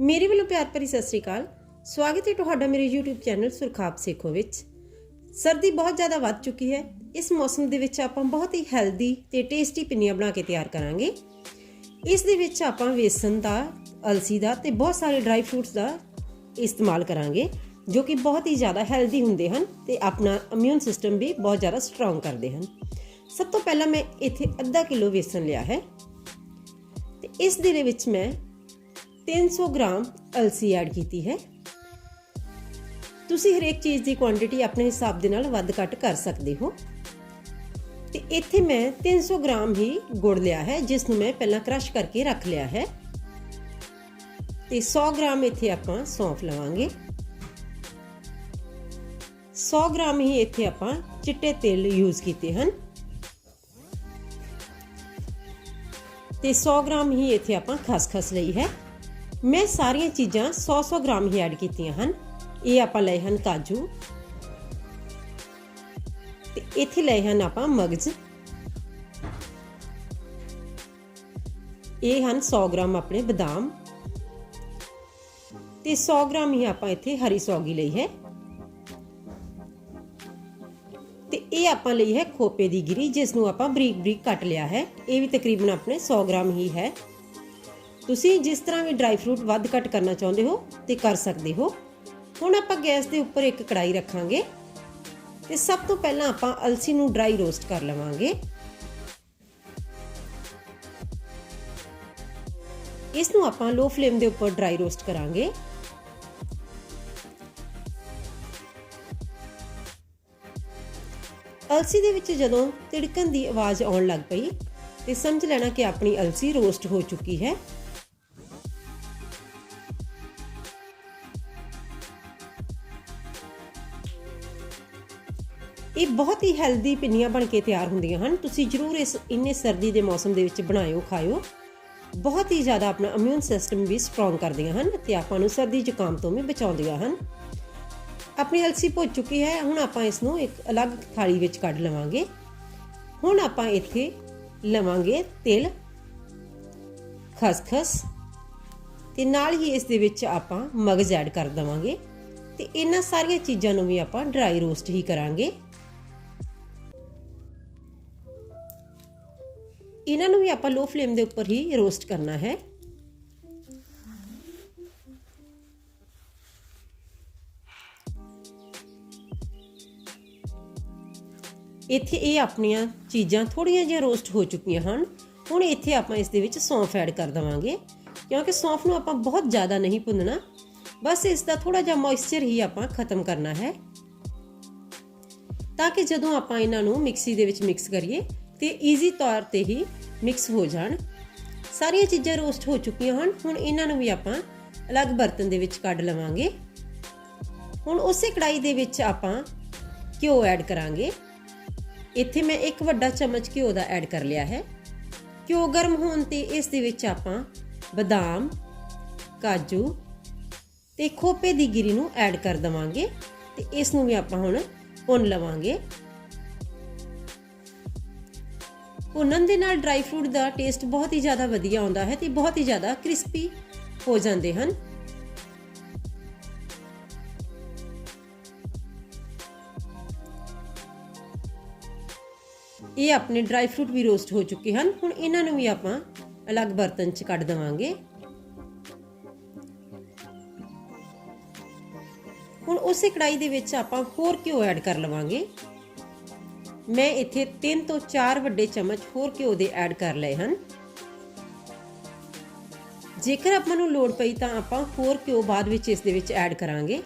ਮੇਰੇ ਵੱਲੋਂ ਪਿਆਰ ਭਰੀ ਸਤਿ ਸ੍ਰੀ ਅਕਾਲ। ਸਵਾਗਤ ਹੈ ਤੁਹਾਡਾ ਮੇਰੇ YouTube ਚੈਨਲ ਸੁਰਖਾਬ ਸੇਖੋ ਵਿੱਚ। ਸਰਦੀ ਬਹੁਤ ਜ਼ਿਆਦਾ ਵੱਧ ਚੁੱਕੀ ਹੈ। ਇਸ ਮੌਸਮ ਦੇ ਵਿੱਚ ਆਪਾਂ ਬਹੁਤ ਹੀ ਹੈਲਦੀ ਤੇ ਟੇਸਟੀ ਪਿੰਨੀਆਂ ਬਣਾ ਕੇ ਤਿਆਰ ਕਰਾਂਗੇ। ਇਸ ਦੇ ਵਿੱਚ ਆਪਾਂ ਵੇਸਣ ਦਾ, ਅਲਸੀ ਦਾ ਤੇ ਬਹੁਤ ਸਾਰੇ ਡਰਾਈ ਫਰੂਟਸ ਦਾ ਇਸਤੇਮਾਲ ਕਰਾਂਗੇ, ਜੋ ਕਿ ਬਹੁਤ ਹੀ ਜ਼ਿਆਦਾ ਹੈਲਦੀ ਹੁੰਦੇ ਹਨ ਤੇ ਆਪਣਾ ਇਮਿਊਨ ਸਿਸਟਮ ਵੀ ਬਹੁਤ ਜ਼ਿਆਦਾ ਸਟਰੋਂਗ ਕਰਦੇ ਹਨ। ਸਭ ਤੋਂ ਪਹਿਲਾਂ ਮੈਂ ਇੱਥੇ ਅੱਧਾ ਕਿਲੋ ਵੇਸਣ ਲਿਆ ਹੈ। ਤੇ ਇਸ ਦੇ ਵਿੱਚ ਮੈਂ 300 ਗ੍ਰਾਮ ਅਲਸੀ ਐਡ ਕੀਤੀ ਹੈ। ਤੁਸੀਂ ਹਰੇਕ ਚੀਜ਼ ਦੀ ਕੁਆਂਟੀਟੀ ਆਪਣੇ ਹਿਸਾਬ ਦੇ ਨਾਲ ਵੱਧ ਘੱਟ ਕਰ ਸਕਦੇ ਹੋ। ਤੇ ਇੱਥੇ ਮੈਂ 300 ਗ੍ਰਾਮ ਹੀ ਗੁੜ ਲਿਆ ਹੈ, ਜਿਸ ਨੂੰ ਮੈਂ ਪਹਿਲਾਂ ਕ੍ਰਸ਼ ਕਰਕੇ ਰੱਖ ਲਿਆ ਹੈ। ਤੇ 100 ਗ੍ਰਾਮ ਇੱਥੇ ਆਪਾਂ ਸੌਂਫ ਲਵਾਂਗੇ। 100 ਗ੍ਰਾਮ ਹੀ ਇੱਥੇ ਆਪਾਂ ਚਿੱਟੇ ਤੇਲ ਯੂਜ਼ ਕੀਤੇ ਹਨ। ਤੇ 100 ਗ੍ਰਾਮ ਹੀ ਇੱਥੇ ਆਪਾਂ ਖਸਖਸ ਲਈ ਹੈ। ਮੈਂ ਸਾਰੀਆਂ ਚੀਜ਼ਾਂ 100-100 ਗ੍ਰਾਮ ਹੀ ਐਡ ਕੀਤੀਆਂ ਹਨ। ਇਹ ਆਪਾਂ ਲਏ ਹਨ ਕਾਜੂ। ਤੇ ਇੱਥੇ ਲਏ ਹਨ ਆਪਾਂ ਮਗਜ਼। ਇਹ ਹਨ 100 ਗ੍ਰਾਮ ਆਪਣੇ ਬਦਾਮ। ਤੇ 100 ਗ੍ਰਾਮ ਹੀ ਆਪਾਂ ਇੱਥੇ ਹਰੀ ਸੌਗੀ ਲਈ ਹੈ। ਤੇ ਇਹ ਆਪਾਂ ਲਈ ਹੈ ਖੋਪੇ ਦੀ ਗਿਰੀ ਜਿਸ ਨੂੰ ਆਪਾਂ ਬਰੀਕ ਬਰੀਕ ਕੱਟ ਲਿਆ ਹੈ। ਇਹ ਵੀ ਤਕਰੀਬਨ ਆਪਣੇ 100 ਗ੍ਰਾਮ ਹੀ ਹੈ। ਤੁਸੀਂ ਜਿਸ ਤਰ੍ਹਾਂ ਵੀ ਡਰਾਈ ਫਰੂਟ ਵੱਧ ਘੱਟ ਕਰਨਾ ਚਾਹੁੰਦੇ ਹੋ ਤੇ ਕਰ ਸਕਦੇ ਹੋ। ਹੁਣ ਆਪਾਂ ਗੈਸ ਦੇ ਉੱਪਰ ਇੱਕ ਕੜਾਈ ਰੱਖਾਂਗੇ ਤੇ ਸਭ ਤੋਂ ਪਹਿਲਾਂ ਆਪਾਂ ਅਲਸੀ ਨੂੰ ਡਰਾਈ ਰੋਸਟ ਕਰ ਲਵਾਂਗੇ। ਇਸ ਨੂੰ ਆਪਾਂ ਲੋ ਫਲੇਮ ਦੇ ਉੱਪਰ ਡਰਾਈ ਰੋਸਟ ਕਰਾਂਗੇ। ਅਲਸੀ ਦੇ ਵਿੱਚ ਜਦੋਂ ਤਿੜਕਣ ਦੀ ਆਵਾਜ਼ ਆਉਣ ਲੱਗ ਪਈ ਤੇ ਸਮਝ ਲੈਣਾ ਕਿ ਆਪਣੀ ਅਲਸੀ ਰੋਸਟ ਹੋ ਚੁੱਕੀ ਹੈ। ਇਹ ਬਹੁਤ ਹੀ ਹੈਲਦੀ ਪਿੰਨੀਆਂ ਬਣ ਕੇ ਤਿਆਰ ਹੁੰਦੀਆਂ ਹਨ। ਤੁਸੀਂ ਜਰੂਰ ਇਸ ਇੰਨੇ ਸਰਦੀ ਦੇ ਮੌਸਮ ਦੇ ਵਿੱਚ ਬਣਾਇਓ, ਖਾਇਓ। ਬਹੁਤ ਹੀ ਜ਼ਿਆਦਾ ਆਪਣਾ ਇਮਿਊਨ ਸਿਸਟਮ ਵੀ ਸਟਰੋਂਗ ਕਰਦੀਆਂ ਹਨ ਤੇ ਆਪਾਂ ਨੂੰ ਸਰਦੀ ਜ਼ੁਕਾਮ ਤੋਂ ਵੀ ਬਚਾਉਂਦੀਆਂ ਹਨ। ਆਪਣੀ ਅਲਸੀ ਭੁੱਜ ਚੁੱਕੀ ਹੈ, ਹੁਣ ਆਪਾਂ ਇਸ ਨੂੰ ਇੱਕ ਅਲੱਗ ਥਾਲੀ ਵਿੱਚ ਕੱਢ ਲਵਾਂਗੇ। ਹੁਣ ਆਪਾਂ ਇੱਥੇ ਲਵਾਂਗੇ ਤਿਲ, ਖਸਖਸ ਤੇ ਨਾਲ ਹੀ ਇਸ ਦੇ ਵਿੱਚ ਆਪਾਂ ਮਗਜ਼ ਐਡ ਕਰ ਦਵਾਂਗੇ। ਤੇ ਇਹਨਾਂ ਸਾਰੀਆਂ ਚੀਜ਼ਾਂ ਨੂੰ ਵੀ ਆਪਾਂ ਡਰਾਈ ਰੋਸਟ ਹੀ ਕਰਾਂਗੇ। ਇਹਨਾਂ ਨੂੰ ਵੀ ਆਪਾਂ ਲੋ ਫਲੇਮ ਦੇ ਉੱਪਰ ਹੀ ਰੋਸਟ ਕਰਨਾ ਹੈ। ਇੱਥੇ ਇਹ ਆਪਣੀਆਂ ਚੀਜ਼ਾਂ ਥੋੜੀਆਂ ਜਿਹੀਆਂ ਰੋਸਟ ਹੋ ਚੁੱਕੀਆਂ ਹਨ। ਹੁਣ ਇੱਥੇ ਆਪਾਂ ਇਸ ਦੇ ਵਿੱਚ ਸੌਂਫ ਐਡ ਕਰ ਦਵਾਂਗੇ, ਕਿਉਂਕਿ ਸੌਂਫ ਨੂੰ ਆਪਾਂ ਬਹੁਤ ਜ਼ਿਆਦਾ ਨਹੀਂ ਭੁੰਨਣਾ। ਬਸ ਇਸ ਦਾ ਥੋੜਾ ਜਿਹਾ ਮੋਇਸਚਰ ਹੀ ਆਪਾਂ ਖਤਮ ਕਰਨਾ ਹੈ। ਤਾਂ ਕਿ ਜਦੋਂ ਆਪਾਂ ਇਹਨਾਂ ਨੂੰ ਮਿਕਸੀ ਦੇ ਵਿੱਚ ਮਿਕਸ ਕਰੀਏ ਤੇ ਈਜ਼ੀ ਤੌਰ ਤੇ ਹੀ ਮਿਕਸ ਹੋ ਜਾਣ। ਸਾਰੀਆਂ ਚੀਜ਼ਾਂ ਰੋਸਟ ਹੋ ਚੁੱਕੀਆਂ ਹਨ ਹੁਣ ਇਹਨਾਂ ਨੂੰ ਵੀ ਆਪਾਂ ਅਲੱਗ ਬਰਤਨ ਦੇ ਵਿੱਚ ਕੱਢ ਲਵਾਂਗੇ। ਹੁਣ ਉਸੇ ਕੜਾਈ ਦੇ ਵਿੱਚ ਆਪਾਂ ਘਿਓ ਐਡ ਕਰਾਂਗੇ। ਇੱਥੇ ਮੈਂ ਇੱਕ ਵੱਡਾ ਚਮਚ ਘਿਓ ਦਾ ਐਡ ਕਰ ਲਿਆ ਹੈ। ਘਿਓ ਗਰਮ ਹੋਣ ਤੇ ਇਸ ਦੇ ਵਿੱਚ ਆਪਾਂ ਬਦਾਮ, ਕਾਜੂ ਤੇ ਖੋਪੇ ਦੀ ਗਿਰੀ ਨੂੰ ਐਡ ਕਰ ਦਵਾਂਗੇ ਤੇ ਇਸ ਨੂੰ ਵੀ ਆਪਾਂ ਹੁਣ ਭੁੰਨ ਲਵਾਂਗੇ। ਭੁੰਨਣ ਦੇ ਨਾਲ ਡਰਾਈ ਫਰੂਟ ਦਾ ਟੇਸਟ ਬਹੁਤ ਹੀ ਜ਼ਿਆਦਾ ਵਧੀਆ ਆਉਂਦਾ ਹੈ ਤੇ ਬਹੁਤ ਹੀ ਜ਼ਿਆਦਾ ਕ੍ਰਿਸਪੀ ਹੋ ਜਾਂਦੇ ਹਨ। ਇਹ ਆਪਣੇ ਡਰਾਈ ਫਰੂਟ ਵੀ ਰੋਸਟ ਹੋ ਚੁੱਕੇ ਹਨ। ਹੁਣ ਇਹਨਾਂ ਨੂੰ ਵੀ ਆਪਾਂ ਅਲੱਗ ਬਰਤਨ 'ਚ ਕੱਢ ਦਵਾਂਗੇ। ਹੁਣ ਉਸੇ ਕੜਾਈ ਦੇ ਵਿੱਚ ਆਪਾਂ ਹੋਰ ਘਿਓ ਐਡ ਕਰ ਲਵਾਂਗੇ। ਮੈਂ ਇੱਥੇ 3 ਤੋਂ 4 ਵੱਡੇ ਚਮਚ ਹੋਰ ਘਿਓ ਦੇ ਐਡ ਕਰ ਲਏ ਹਨ। ਜੇਕਰ ਆਪਾਂ ਨੂੰ ਲੋੜ ਪਈ ਤਾਂ ਆਪਾਂ ਹੋਰ ਘਿਓ ਬਾਅਦ ਵਿੱਚ ਇਸ ਦੇ ਵਿੱਚ ਐਡ ਕਰਾਂਗੇ।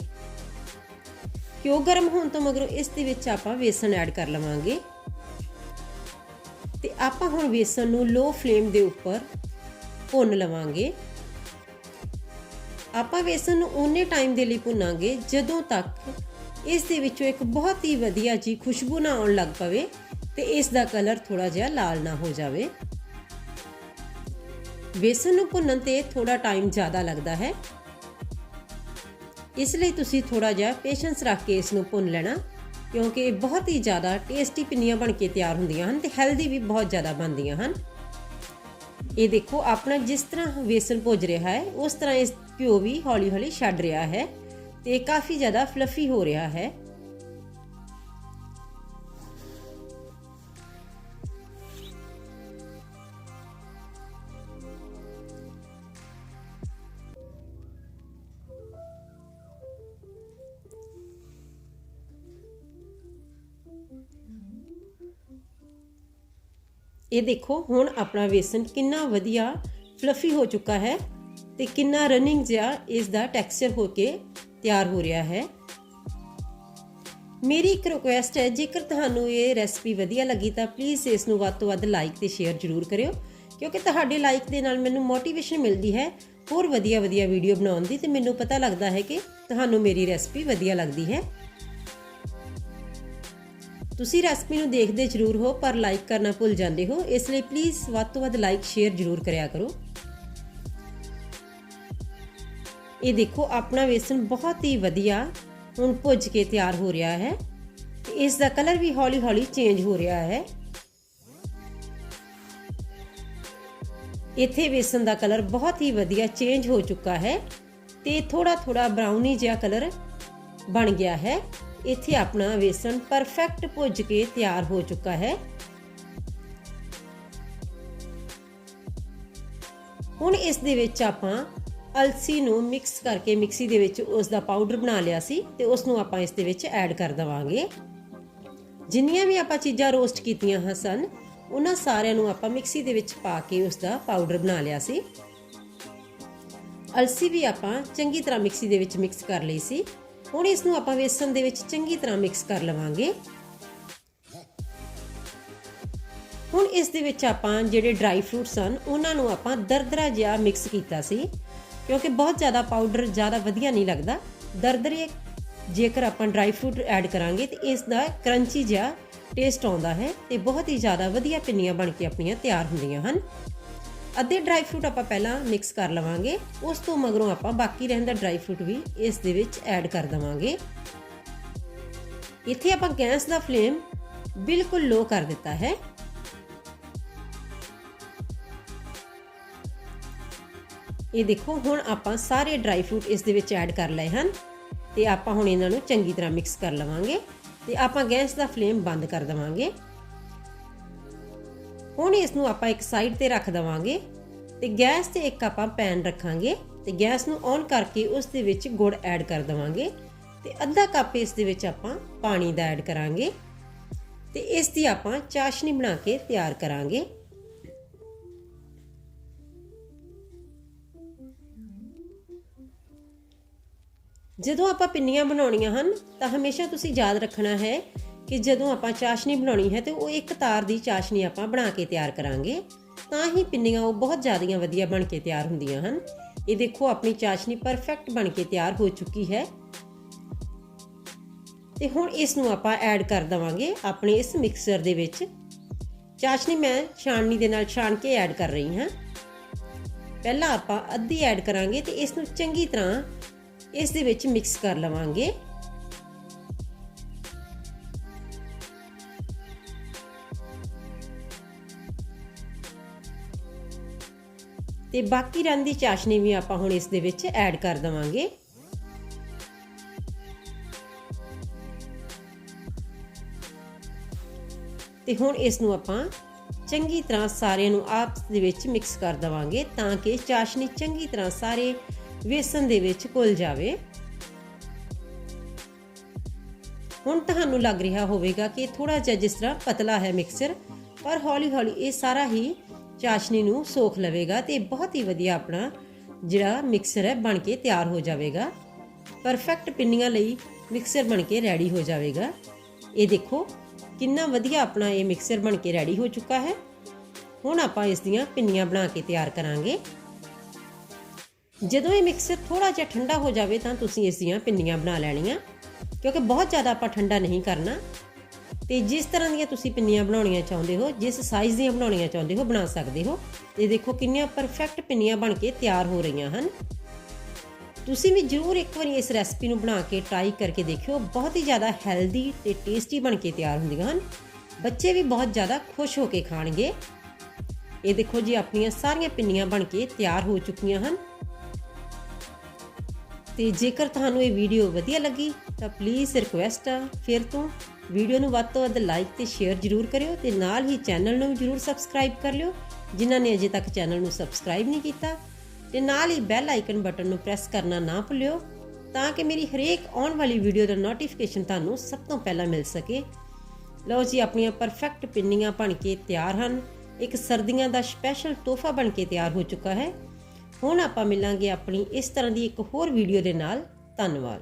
ਘਿਓ ਗਰਮ ਹੋਣ ਤੋਂ ਮਗਰੋਂ ਇਸ ਦੇ ਵਿੱਚ ਆਪਾਂ ਵੇਸਣ ਐਡ ਕਰ ਲਵਾਂਗੇ। ਤੇ ਆਪਾਂ ਹੁਣ ਵੇਸਣ ਨੂੰ ਲੋ ਫਲੇਮ ਦੇ ਉੱਪਰ ਭੁੰਨ ਲਵਾਂਗੇ। ਆਪਾਂ ਵੇਸਣ ਨੂੰ ਓਨੇ ਟਾਈਮ ਦੇ ਲਈ ਭੁੰਨਾਂਗੇ, ਜਦੋਂ ਤੱਕ ਇਸ ਦੇ ਵਿੱਚੋਂ ਇੱਕ ਬਹੁਤ ਹੀ ਵਧੀਆ ਜੀ ਖੁਸ਼ਬੂ ਨਾ ਆਉਣ ਲੱਗ ਪਵੇ ਤੇ ਇਸ ਦਾ ਕਲਰ ਥੋੜਾ ਜਿਹਾ ਲਾਲ ਨਾ ਹੋ ਜਾਵੇ। ਵੇਸਣ ਨੂੰ ਭੁੰਨਣ ਤੇ ਥੋੜਾ ਟਾਈਮ ਜ਼ਿਆਦਾ ਲੱਗਦਾ ਹੈ। ਇਸ ਲਈ ਤੁਸੀਂ ਥੋੜਾ ਜਿਹਾ ਪੇਸ਼ੈਂਸ ਰੱਖ ਕੇ ਇਸ ਨੂੰ ਭੁੰਨ ਲੈਣਾ, ਕਿਉਂਕਿ ਇਹ ਬਹੁਤ ਹੀ ਜ਼ਿਆਦਾ ਟੇਸਟੀ ਪਿੰਨੀਆਂ ਬਣ ਕੇ ਤਿਆਰ ਹੁੰਦੀਆਂ ਹਨ ਤੇ ਹੈਲਦੀ ਵੀ ਬਹੁਤ ਜ਼ਿਆਦਾ ਬਣਦੀਆਂ ਹਨ। ਇਹ ਦੇਖੋ, ਆਪਣਾ ਜਿਸ ਤਰ੍ਹਾਂ ਵੇਸਣ ਭੁੱਜ ਰਿਹਾ ਹੈ, ਉਸ ਤਰ੍ਹਾਂ ਇਸ ਘਿਓ ਵੀ ਹੌਲੀ-ਹੌਲੀ ਛੱਡ ਰਿਹਾ ਹੈ। ਤੇ ਕਾਫੀ ਜ਼ਿਆਦਾ ਫਲਫੀ ਹੋ ਰਿਹਾ ਹੈ। ਇਹ ਦੇਖੋ, ਹੁਣ ਆਪਣਾ ਵੇਸਣ ਕਿੰਨਾ ਵਧੀਆ ਫਲਫੀ ਹੋ ਚੁੱਕਾ ਹੈ ਤੇ ਕਿੰਨਾ ਰਨਿੰਗ ਜਿਹਾ ਇਸ ਦਾ ਟੈਕਸਚਰ ਹੋ ਕੇ ਤਿਆਰ ਹੋ ਰਿਹਾ ਹੈ। ਮੇਰੀ ਇੱਕ ਰਿਕੁਐਸਟ ਹੈ, ਜੇਕਰ ਤੁਹਾਨੂੰ ਇਹ ਰੈਸਪੀ ਵਧੀਆ ਲੱਗੀ ਤਾਂ ਪਲੀਜ਼ ਇਸ ਨੂੰ ਵੱਧ ਤੋਂ ਵੱਧ ਲਾਈਕ ਤੇ ਸ਼ੇਅਰ ਜ਼ਰੂਰ ਕਰਿਓ, ਕਿਉਂਕਿ ਤੁਹਾਡੇ ਲਾਈਕ ਦੇ ਨਾਲ ਮੈਨੂੰ ਮੋਟੀਵੇਸ਼ਨ ਮਿਲਦੀ ਹੈ ਹੋਰ ਵਧੀਆ ਵਧੀਆ ਵੀਡੀਓ ਬਣਾਉਣ ਦੀ ਤੇ ਮੈਨੂੰ ਪਤਾ ਲੱਗਦਾ ਹੈ ਕਿ ਤੁਹਾਨੂੰ ਮੇਰੀ ਰੈਸਪੀ ਵਧੀਆ ਲੱਗਦੀ ਹੈ। ਤੁਸੀਂ ਰੈਸਪੀ ਨੂੰ ਦੇਖਦੇ ਜ਼ਰੂਰ ਹੋ, ਪਰ ਲਾਈਕ ਕਰਨਾ ਭੁੱਲ ਜਾਂਦੇ ਹੋ, ਇਸ ਲਈ ਪਲੀਜ਼ ਵੱਧ ਤੋਂ ਵੱਧ ਲਾਈਕ ਸ਼ੇਅਰ ਜ਼ਰੂਰ ਕਰਿਆ ਕਰੋ। ਇਹ ਦੇਖੋ, ਆਪਣਾ ਵੇਸਣ ਬਹੁਤ ਹੀ ਵਧੀਆ ਹੁਣ ਭੁੱਜ ਕੇ ਤਿਆਰ ਹੋ ਰਿਹਾ ਹੈ। ਤੇ ਇਸ ਦਾ ਕਲਰ ਵੀ ਹੌਲੀ-ਹੌਲੀ ਚੇਂਜ ਹੋ ਰਿਹਾ ਹੈ। ਇੱਥੇ ਵੇਸਣ ਦਾ ਕਲਰ ਬਹੁਤ ਹੀ ਵਧੀਆ ਚੇਂਜ ਹੋ ਚੁੱਕਾ ਹੈ ਤੇ ਥੋੜਾ ਥੋੜਾ ਬਰਾਊਨੀ ਜਿਹਾ ਕਲਰ ਬਣ ਗਿਆ ਹੈ। ਇੱਥੇ ਆਪਣਾ ਵੇਸਣ ਪਰਫੈਕਟ ਭੁੱਜ ਕੇ ਤਿਆਰ ਹੋ ਚੁੱਕਾ ਹੈ। ਹੁਣ ਇਸ ਦੇ ਵਿੱਚ ਆਪਾਂ ਅਲਸੀ ਨੂੰ ਮਿਕਸ ਕਰਕੇ ਮਿਕਸੀ ਦੇ ਵਿੱਚ ਉਸ ਦਾ ਪਾਊਡਰ ਬਣਾ ਲਿਆ ਸੀ ਤੇ ਉਸ ਨੂੰ ਆਪਾਂ ਇਸ ਦੇ ਵਿੱਚ ਐਡ ਕਰ ਦਵਾਂਗੇ। ਜਿੰਨੀਆਂ ਵੀ ਆਪਾਂ ਚੀਜ਼ਾਂ ਰੋਸਟ ਕੀਤੀਆਂ ਹਨ ਸਨ, ਉਹਨਾਂ ਸਾਰਿਆਂ ਨੂੰ ਆਪਾਂ ਮਿਕਸੀ ਦੇ ਵਿੱਚ ਪਾ ਕੇ ਉਸ ਦਾ ਪਾਊਡਰ ਬਣਾ ਲਿਆ ਸੀ। ਅਲਸੀ ਵੀ ਆਪਾਂ ਚੰਗੀ ਤਰ੍ਹਾਂ ਮਿਕਸੀ ਦੇ ਵਿੱਚ ਮਿਕਸ ਕਰ ਲਈ ਸੀ। ਹੁਣ ਇਸ ਨੂੰ ਆਪਾਂ ਵੇਸਣ ਦੇ ਵਿੱਚ ਚੰਗੀ ਤਰ੍ਹਾਂ ਮਿਕਸ ਕਰ ਲਵਾਂਗੇ। ਹੁਣ ਇਸ ਦੇ ਵਿੱਚ ਆਪਾਂ ਜਿਹੜੇ ਡਰਾਈ ਫਰੂਟਸ ਹਨ, ਉਹਨਾਂ ਨੂੰ ਆਪਾਂ ਦਰਦਰਾ ਜਿਹਾ ਮਿਕਸ ਕੀਤਾ ਸੀ। ਕਿਉਂਕਿ ਬਹੁਤ ਜ਼ਿਆਦਾ ਪਾਊਡਰ ਜ਼ਿਆਦਾ ਵਧੀਆ ਨਹੀਂ ਲੱਗਦਾ। ਦਰਦਰੇ ਜੇਕਰ ਆਪਾਂ ਡਰਾਈ ਫਰੂਟ ਐਡ ਕਰਾਂਗੇ, ਤੇ ਇਸ ਦਾ ਕਰੰਚੀ ਜਿਹਾ ਟੇਸਟ ਆਉਂਦਾ ਹੈ ਤੇ ਬਹੁਤ ਹੀ ਜ਼ਿਆਦਾ ਵਧੀਆ ਪਿੰਨੀਆਂ ਬਣ ਕੇ ਆਪਣੀਆਂ ਤਿਆਰ ਹੁੰਦੀਆਂ ਹਨ। ਅੱਧੇ ਡਰਾਈ ਫਰੂਟ ਆਪਾਂ ਪਹਿਲਾਂ ਮਿਕਸ ਕਰ ਲਵਾਂਗੇ, ਉਸ ਤੋਂ ਮਗਰੋਂ ਆਪਾਂ ਬਾਕੀ ਰਹਿੰਦਾ ਡਰਾਈ ਫਰੂਟ ਵੀ ਇਸ ਦੇ ਵਿੱਚ ਐਡ ਕਰ ਦਵਾਂਗੇ। ਇੱਥੇ ਆਪਾਂ ਗੈਸ ਦਾ ਫਲੇਮ ਬਿਲਕੁਲ ਲੋ ਕਰ ਦਿੱਤਾ ਹੈ। ਇਹ ਦੇਖੋ, ਹੁਣ ਆਪਾਂ ਸਾਰੇ ਡਰਾਈ ਫਰੂਟ ਇਸ ਦੇ ਵਿੱਚ ਐਡ ਕਰ ਲਏ ਹਨ ਤੇ ਆਪਾਂ ਹੁਣ ਇਹਨਾਂ ਨੂੰ ਚੰਗੀ ਤਰ੍ਹਾਂ ਮਿਕਸ ਕਰ ਲਵਾਂਗੇ ਤੇ ਆਪਾਂ ਗੈਸ ਦਾ ਫਲੇਮ ਬੰਦ ਕਰ ਦਵਾਂਗੇ। ਹੁਣ ਇਸ ਨੂੰ ਆਪਾਂ ਇੱਕ ਸਾਈਡ ਤੇ ਰੱਖ ਦਵਾਂਗੇ ਤੇ ਗੈਸ ਤੇ ਇੱਕ ਆਪਾਂ ਪੈਨ ਰੱਖਾਂਗੇ ਤੇ ਗੈਸ ਨੂੰ ਔਨ ਕਰਕੇ ਉਸ ਦੇ ਵਿੱਚ ਗੁੜ ਐਡ ਕਰ ਦਵਾਂਗੇ ਤੇ ਅੱਧਾ ਕੱਪ ਇਸ ਦੇ ਵਿੱਚ ਆਪਾਂ ਪਾਣੀ ਦਾ ਐਡ ਕਰਾਂਗੇ ਤੇ ਇਸ ਦੀ ਆਪਾਂ ਚਾਸ਼ਨੀ ਬਣਾ ਕੇ ਤਿਆਰ ਕਰਾਂਗੇ। ਜਦੋਂ ਆਪਾਂ ਪਿੰਨੀਆਂ ਬਣਾਉਣੀਆਂ ਹਨ, ਤਾਂ ਹਮੇਸ਼ਾ ਤੁਸੀਂ ਯਾਦ ਰੱਖਣਾ ਹੈ ਕਿ ਜਦੋਂ ਆਪਾਂ ਚਾਸ਼ਨੀ ਬਣਾਉਣੀ ਹੈ ਤੇ ਉਹ ਇੱਕ ਤਾਰ ਦੀ ਚਾਸ਼ਨੀ ਆਪਾਂ ਬਣਾ ਕੇ ਤਿਆਰ ਕਰਾਂਗੇ, ਤਾਂ ਹੀ ਪਿੰਨੀਆਂ ਉਹ ਬਹੁਤ ਜ਼ਿਆਦੀਆਂ ਵਧੀਆ ਬਣ ਕੇ ਤਿਆਰ ਹੁੰਦੀਆਂ ਹਨ। ਇਹ ਦੇਖੋ, ਆਪਣੀ ਚਾਸ਼ਨੀ ਪਰਫੈਕਟ ਬਣ ਕੇ ਤਿਆਰ ਹੋ ਚੁੱਕੀ ਹੈ। ਤੇ ਹੁਣ ਇਸ ਨੂੰ ਆਪਾਂ ਐਡ ਕਰ ਦਵਾਂਗੇ ਆਪਣੇ ਇਸ ਮਿਕਸਰ ਦੇ ਵਿੱਚ। ਚਾਸ਼ਨੀ ਮੈਂ ਛਾਣਨੀ ਦੇ ਨਾਲ ਛਾਣ ਕੇ ਐਡ ਕਰ ਰਹੀ ਹਾਂ। ਪਹਿਲਾਂ ਆਪਾਂ ਅੱਧੀ ਐਡ ਕਰਾਂਗੇ ਤੇ ਇਸ ਨੂੰ ਚੰਗੀ ਤਰ੍ਹਾਂ ਇਸ ਦੇ ਵਿੱਚ ਮਿਕਸ ਕਰ ਲਵਾਂਗੇ। ਤੇ ਬਾਕੀ ਰਹਿੰਦੀ ਚਾਸ਼ਨੀ ਵੀ ਆਪਾਂ ਹੁਣ ਇਸ ਦੇ ਵਿੱਚ ਐਡ ਕਰ ਦਵਾਂਗੇ। ਤੇ ਹੁਣ ਇਸ ਨੂੰ ਆਪਾਂ ਚੰਗੀ ਤਰ੍ਹਾਂ ਸਾਰਿਆਂ ਨੂੰ ਆਪਸ ਦੇ ਵਿੱਚ ਮਿਕਸ ਕਰ ਦਵਾਂਗੇ ਤਾਂ ਕਿ ਚਾਸ਼ਨੀ ਚੰਗੀ ਤਰ੍ਹਾਂ ਸਾਰੇ ਵੇਸਣ ਦੇ ਵਿੱਚ ਘੁਲ ਜਾਵੇ। ਹੁਣ ਤੁਹਾਨੂੰ ਲੱਗ ਰਿਹਾ ਹੋਵੇਗਾ ਕਿ ਥੋੜਾ ਜਿਹਾ ਜਿਸ ਤਰ੍ਹਾਂ ਪਤਲਾ ਹੈ ਮਿਕਸਰ, ਪਰ ਹੌਲੀ-ਹੌਲੀ ਇਹ ਸਾਰਾ ਹੀ ਚਾਸ਼ਨੀ ਨੂੰ ਸੋਖ ਲਵੇਗਾ ਤੇ ਬਹੁਤ ਹੀ ਵਧੀਆ ਆਪਣਾ ਜਿਹੜਾ ਮਿਕਸਰ ਹੈ ਬਣ ਕੇ ਤਿਆਰ ਹੋ ਜਾਵੇਗਾ। ਪਰਫੈਕਟ ਪਿੰਨੀਆਂ ਲਈ ਮਿਕਸਰ ਬਣ ਕੇ ਰੈਡੀ ਹੋ ਜਾਵੇਗਾ। ਇਹ ਦੇਖੋ ਕਿੰਨਾ ਵਧੀਆ ਆਪਣਾ ਇਹ ਮਿਕਸਰ ਬਣ ਕੇ ਰੈਡੀ ਹੋ ਚੁੱਕਾ ਹੈ। ਹੁਣ ਆਪਾਂ ਇਸ ਦੀਆਂ ਪਿੰਨੀਆਂ ਬਣਾ ਕੇ ਤਿਆਰ ਕਰਾਂਗੇ। ਜਦੋਂ ਇਹ ਮਿਕਸਰ ਥੋੜਾ ਜਿਹਾ ਠੰਡਾ ਹੋ ਜਾਵੇ ਤਾਂ ਤੁਸੀਂ ਇਸ ਦੀਆਂ ਪਿੰਨੀਆਂ ਬਣਾ ਲੈਣੀਆਂ, ਕਿਉਂਕਿ ਬਹੁਤ ਜ਼ਿਆਦਾ ਆਪਾਂ ਠੰਡਾ ਨਹੀਂ ਕਰਨਾ। ਤੇ ਜਿਸ ਤਰ੍ਹਾਂ ਦੀਆਂ ਤੁਸੀਂ ਪਿੰਨੀਆਂ ਬਣਾਉਣੀਆਂ ਚਾਹੁੰਦੇ ਹੋ, ਜਿਸ ਸਾਈਜ਼ ਦੀਆਂ ਬਣਾਉਣੀਆਂ ਚਾਹੁੰਦੇ ਹੋ, ਬਣਾ ਸਕਦੇ ਹੋ। ਇਹ ਦੇਖੋ ਕਿੰਨੀਆਂ ਪਰਫੈਕਟ ਪਿੰਨੀਆਂ ਬਣ ਕੇ ਤਿਆਰ ਹੋ ਰਹੀਆਂ ਹਨ। ਤੁਸੀਂ ਵੀ ਜ਼ਰੂਰ ਇੱਕ ਵਾਰੀ ਇਸ ਰੈਸਪੀ ਨੂੰ ਬਣਾ ਕੇ ਟਰਾਈ ਕਰਕੇ ਦੇਖਿਓ। ਬਹੁਤ ਹੀ ਜ਼ਿਆਦਾ ਹੈਲਦੀ ਤੇ ਟੇਸਟੀ ਬਣ ਕੇ ਤਿਆਰ ਹੁੰਦੀਆਂ ਹਨ। ਬੱਚੇ ਵੀ ਬਹੁਤ ਜ਼ਿਆਦਾ ਖੁਸ਼ ਹੋ ਕੇ ਖਾਣਗੇ। ਇਹ ਦੇਖੋ ਜੀ, ਆਪਣੀਆਂ ਸਾਰੀਆਂ ਪਿੰਨੀਆਂ ਬਣ ਕੇ ਤਿਆਰ ਹੋ ਚੁੱਕੀਆਂ ਹਨ। ਤੇ ਜੇਕਰ ਤੁਹਾਨੂੰ ਇਹ ਵੀਡੀਓ ਵਧੀਆ ਲੱਗੀ, ਤਾਂ ਪਲੀਜ਼ ਰਿਕੁਐਸਟ ਆ। ਫਿਰ ਤੋਂ ਵੀਡੀਓ ਨੂੰ ਵੱਧ ਤੋਂ ਵੱਧ ਲਾਈਕ ਤੇ ਸ਼ੇਅਰ ਜ਼ਰੂਰ ਕਰਿਓ ਤੇ ਨਾਲ ਹੀ ਚੈਨਲ ਨੂੰ ਜ਼ਰੂਰ ਸਬਸਕ੍ਰਾਈਬ ਕਰ ਲਿਓ, ਜਿਨ੍ਹਾਂ ਨੇ ਅਜੇ ਤੱਕ ਚੈਨਲ ਨੂੰ ਸਬਸਕ੍ਰਾਈਬ ਨਹੀਂ ਕੀਤਾ। ਤੇ ਨਾਲ ਹੀ ਬੈਲ ਆਈਕਨ ਬਟਨ ਨੂੰ ਪ੍ਰੈਸ ਕਰਨਾ ਨਾ ਭੁੱਲਿਓ, ਤਾਂ ਕਿ ਮੇਰੀ ਹਰੇਕ ਆਉਣ ਵਾਲੀ ਵੀਡੀਓ ਦਾ ਨੋਟੀਫਿਕੇਸ਼ਨ ਤੁਹਾਨੂੰ ਸਭ ਤੋਂ ਪਹਿਲਾਂ ਮਿਲ ਸਕੇ। ਲਓ ਜੀ, ਆਪਣੀਆਂ ਪਰਫੈਕਟ ਪਿੰਨੀਆਂ ਬਣ ਕੇ ਤਿਆਰ ਹਨ। ਇੱਕ ਸਰਦੀਆਂ ਦਾ ਸਪੈਸ਼ਲ ਤੋਹਫਾ ਬਣ ਕੇ ਤਿਆਰ ਹੋ ਚੁੱਕਾ ਹੈ। ਹੁਣ ਆਪਾਂ ਮਿਲਾਂਗੇ ਆਪਣੀ ਇਸ ਤਰ੍ਹਾਂ ਦੀ ਇੱਕ ਹੋਰ ਵੀਡੀਓ ਦੇ ਨਾਲ। ਧੰਨਵਾਦ।